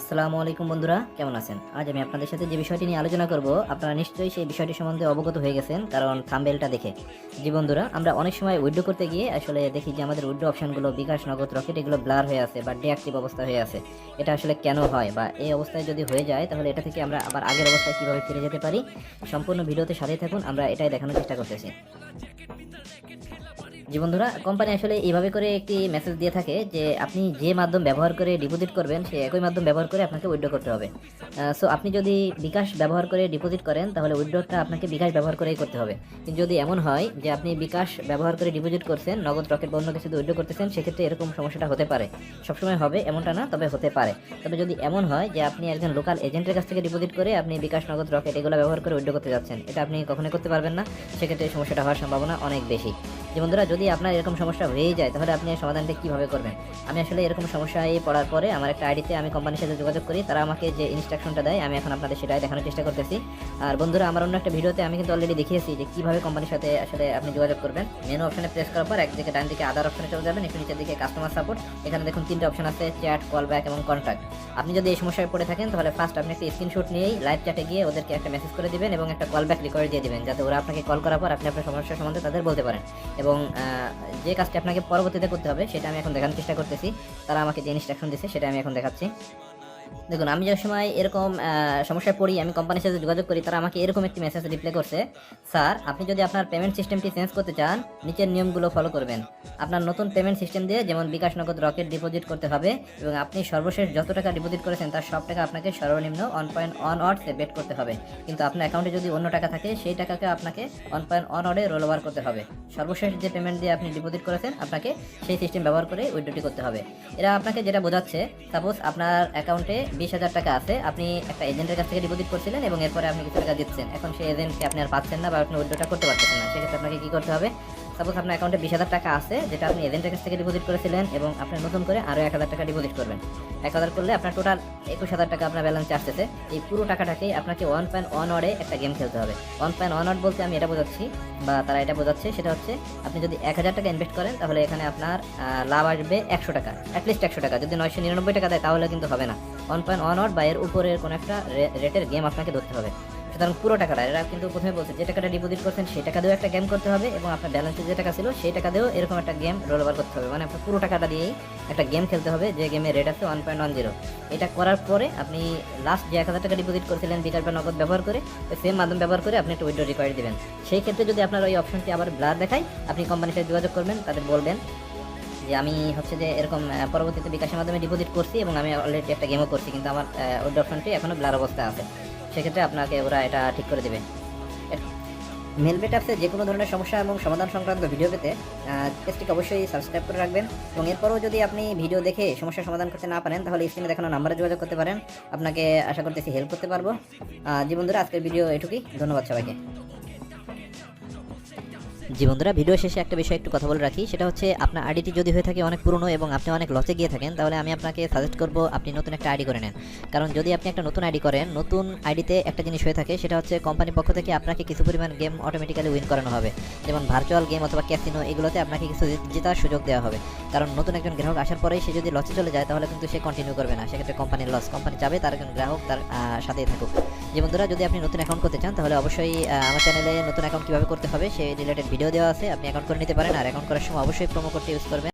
আসসালামু আলাইকুম বন্ধুরা, কেমন আছেন? আজ আমি আপনাদের সাথে যে বিষয়টি নিয়ে আলোচনা করব, আপনারা নিশ্চয়ই সেই বিষয়টি সম্বন্ধে অবগত হয়ে গেছেন, কারণ থাম্বেলটা দেখে। জি বন্ধুরা, আমরা অনেক সময় উইড্রো করতে গিয়ে আসলে দেখি যে আমাদের উইড্রো অপশনগুলো বিকাশ নগদ রকেট এগুলো ব্লার হয়ে আছে বা ডিঅ্যাক্টিভ অবস্থা হয়ে আছে। এটা আসলে কেন হয় বা এই অবস্থায় যদি হয়ে যায়, তাহলে এটা থেকে আমরা আবার আগের অবস্থায় কীভাবে ফিরে যেতে পারি? সম্পূর্ণ ভিডিওতে সাথেই থাকুন, আমরা এটাই দেখানোর চেষ্টা করতেছি। জি বন্ধুরা কোম্পানি আসলে এইভাবে করে একটি মেসেজ দিয়ে থাকে যে, আপনি যে মাধ্যম ব্যবহার করে ডিপোজিট করবেন সেই একই মাধ্যম ব্যবহার করে আপনাকে উইথড্র করতে হবে। সো আপনি যদি বিকাশ ব্যবহার করে ডিপোজিট করেন, তাহলে উইড্রোটা আপনাকে বিকাশ ব্যবহার করেই করতে হবে। কিন্তু যদি এমন হয় যে, আপনি বিকাশ ব্যবহার করে ডিপোজিট করছেন, নগদ, রকেট বা অন্য কিছু উইথড্র করতেছেন, সেক্ষেত্রে এরকম সমস্যাটা হতে পারে। সবসময় হবে, এমনটা না, তবে হতে পারে। তবে যদি এমন হয় যে, আপনি একজন লোকাল এজেন্টের কাছ থেকে ডিপোজিট করে আপনি বিকাশ, নগদ, রকেট এগুলো ব্যবহার করে উইড্রো করতে যাচ্ছেন, এটা আপনি কখনোই করতে পারবেন না, সেক্ষেত্রে সমস্যাটা হওয়ার সম্ভাবনা অনেক বেশি। যে বন্ধুরা, যদি আপনার এরকম সমস্যা হয়েই যায়, তাহলে আপনি সমাধানটা কীভাবে করবেন? আমি আসলে এরকম সমস্যায় পড়ার পরে আমার একটা আইডিতে আমি কোম্পানির সাথে যোগাযোগ করি, তারা আমাকে যে ইনস্ট্রাকশনটা দেয়, আমি এখন আপনাদের সেটাই দেখানোর চেষ্টা করতেছি। আর বন্ধুরা, আমার অন্য একটা ভিডিওতে আমি কিন্তু অলরেডি দেখিয়েছি যে কীভাবে কোম্পানির সাথে আসলে আপনি যোগাযোগ করবেন। মেনু অপশানে প্রেস করার পর একদিকে ডান দিকে আদার অপশানে চলে যাবেন, একটু নিচের দিকে কাস্টমার সাপোর্ট এখানে দেখুন তিনটে অপশন আছে চ্যাট কল ব্যাক এবং কন্ট্যাক্ট আপনি যদি এই সমস্যায় পড়ে থাকেন, তাহলে ফার্স্ট আপনি একটা স্ক্রিনশট নিয়েই লাইভ চ্যাটে গিয়ে ওদেরকে একটা মেসেজ করে দিবেন এবং একটা কল ব্যাক রেকর্ড দিয়ে দিবেন, যাতে ওরা আপনাকে কল করার পর আপনি আপনার সমস্যা সম্বন্ধে তাদের বলতে পারেন। এবং যে কাজটি আপনাকে পরবর্তীতে করতে হবে, সেটা আমি এখন দেখানোর চেষ্টা করতেছি। তারা আমাকে যে ইনস্ট্রাকশন দিচ্ছে সেটা আমি এখন দেখাচ্ছি। দেখুন, আমি যে সময় এরকম সমস্যায় পড়ি, আমি কোম্পানির সাথে যোগাযোগ করি, তারা আমাকে এরকম একটি মেসেজ রিপ্লাই করছে, স্যার, আপনি যদি আপনার পেমেন্ট সিস্টেমটি চেঞ্জ করতে চান, নিচের নিয়মগুলো ফলো করবেন। আপনার নতুন পেমেন্ট সিস্টেম দিয়ে যেমন বিকাশ নগদ রকেট ডিপোজিট করতে হবে, এবং আপনি সর্বশেষ যত টাকা ডিপোজিট করেছেন, তার সব টাকা আপনাকে সর্বনিম্ন ওয়ান পয়েন্ট অন অর্ডসে বেট করতে হবে। কিন্তু আপনার অ্যাকাউন্টে যদি অন্য টাকা থাকে, সেই টাকাকে আপনাকে ওয়ান পয়েন্ট অন অর্ডে রোল ওভার করতে হবে। সর্বশেষ যে পেমেন্ট দিয়ে আপনি ডিপোজিট করেছেন, আপনাকে সেই সিস্টেম ব্যবহার করে উইড্রোটি করতে হবে। এরা আপনাকে যেটা বোঝাচ্ছে সাপোজ আপনার অ্যাকাউন্টে বিশ হাজার টাকা আছে। আপনি একটা এজেন্টের কাছ থেকে ডিপোজিট করছিলেন এবং এরপরে আপনি কিছু টাকা দিচ্ছেন। এখন সেই এজেন্টকে আপনি আর পাচ্ছেন না বা আপনি উইড্রোটা করতে পারতেছেন না। সেক্ষেত্রে আপনাকে কী করতে হবে? সাপোজ আপনার অ্যাকাউন্টে বিশ হাজার টাকা আছে, যেটা আপনি এজেন্টের কাছ থেকে ডিপোজিট করেছিলেন এবং আপনি নতুন করে আরও এক হাজার টাকা ডিপোজিট করবেন। এক হাজার করলে আপনার টোটাল একুশ হাজার টাকা আপনার ব্যালেন্সে আসতেছে এই পুরো টাকাটাকেই আপনাকে ওয়ান পয়েন্ট ওয়ান ওয়ার্ডে একটা গেম খেলতে হবে। ওয়ান পয়েন্ট ওয়ান ওয়ার্ড বলতে আমি এটা বোঝাচ্ছি বা তারা এটা বোঝাচ্ছে, সেটা হচ্ছে আপনি যদি এক হাজার টাকা ইনভেস্ট করেন, তাহলে এখানে আপনার লাভ আসবে একশো টাকা অ্যাটলিস্ট একশো টাকা। যদি নয়শো নিরানব্বই টাকা দেয়, তাহলে কিন্তু হবে না। ওয়ান পয়েন্ট ওয়ান ওয়ার্ড বা এর উপরের কোনো একটা রেটের গেম আপনাকে ধরতে হবে। সুতরাং পুরো টাকাটা, এরা কিন্তু প্রথমে বলছে যে টাকাটা ডিপোজিট করছেন, সেই টাকা দিয়েও একটা গেম করতে হবে এবং আপনার ব্যালেন্সে যে টাকা ছিল, সেই টাকা দিয়েও এরকম একটা গেম রোল ওভার করতে হবে। মানে আপনার পুরো টাকাটা দিয়েই একটা গেম খেলতে হবে, যে গেমের রেট আছে ওয়ান পয়েন্ট ওয়ান জিরো এটা করার পরে আপনি লাস্ট যে এক হাজার টাকা ডিপোজিট করেছিলেন বিকাশ বা নগদ ব্যবহার করে সেম মাধ্যম ব্যবহার করে আপনি একটা উইড্রো রিকোয়ার দিবেন। সেই ক্ষেত্রে যদি আপনার ওই অপশনটি আবার ব্লার দেখায়, আপনি কোম্পানির সাথে যোগাযোগ করবেন, তাদের বলবেন যে আমি হচ্ছে যে এরকম পরবর্তীতে বিকাশের মাধ্যমে ডিপোজিট করছি এবং আমি অলরেডি একটা গেমও করছি, কিন্তু আমার ওই অপশনটি এখনও ব্লার অবস্থায় আছে। সেক্ষেত্রে আপনাকে ওরা এটা ঠিক করে দেবে। মেলবেট অ্যাপসে যে কোনো ধরনের সমস্যা এবং সমাধান সংক্রান্ত ভিডিও পেতে পেজটিকে অবশ্যই সাবস্ক্রাইব করে রাখবেন এবং এরপরও যদি আপনি ভিডিও দেখে সমস্যার সমাধান করতে না পারেন, তাহলে স্ক্রিনে দেখানো নাম্বারে যোগাযোগ করতে পারেন। আপনাকে আশা করতেছি হেল্প করতে পারব। জীবন ধরে আজকের ভিডিও এটুকুই। ধন্যবাদ সবাইকে। জি বন্ধুরা ভিডিও শেষে একটা বিষয় একটু কথা বলে রাখি। সেটা হচ্ছে, আপনার আইডিটি যদি হয়ে থাকে অনেক পুরনো এবং আপনি অনেক লসে গিয়ে থাকেন, তাহলে আমি আপনাকে সাজেস্ট করব আপনি নতুন একটা আইডি করে নেন। কারণ যদি আপনি একটা নতুন আইডি করেন, নতুন আইডিতে একটা জিনিস হয়ে থাকে, সেটা হচ্ছে কোম্পানির পক্ষ থেকে আপনাকে কিছু পরিমাণ গেম অটোমেটিক্যালি উইন করানো হবে। যেমন ভার্চুয়াল গেম অথবা ক্যাসিনো এগুলোতে আপনাকে কিছু জেতার সুযোগ দেওয়া হবে। কারণ নতুন একজন গ্রাহক আসার পরেই সে যদি লসে চলে যায়, তাহলে কিন্তু সে কন্টিনিউ করবে না। সেক্ষেত্রে কোম্পানির লস কোম্পানি চাবে তার একজন গ্রাহক তার সাথেই থাকুক। যে বন্ধুরা, যদি আপনি নতুন অ্যাকাউন্ট করতে চান, তাহলে অবশ্যই আমার চ্যানেলে নতুন অ্যাকাউন্ট কীভাবে করতে হবে, সেই রিলেটেড ভিডিও দেওয়া আছে, আপনি অ্যাকাউন্ট করে নিতে পারেন, আর অ্যাকাউন্ট করার সময় অবশ্যই প্রোমো কোডটি ইউজ করবেন।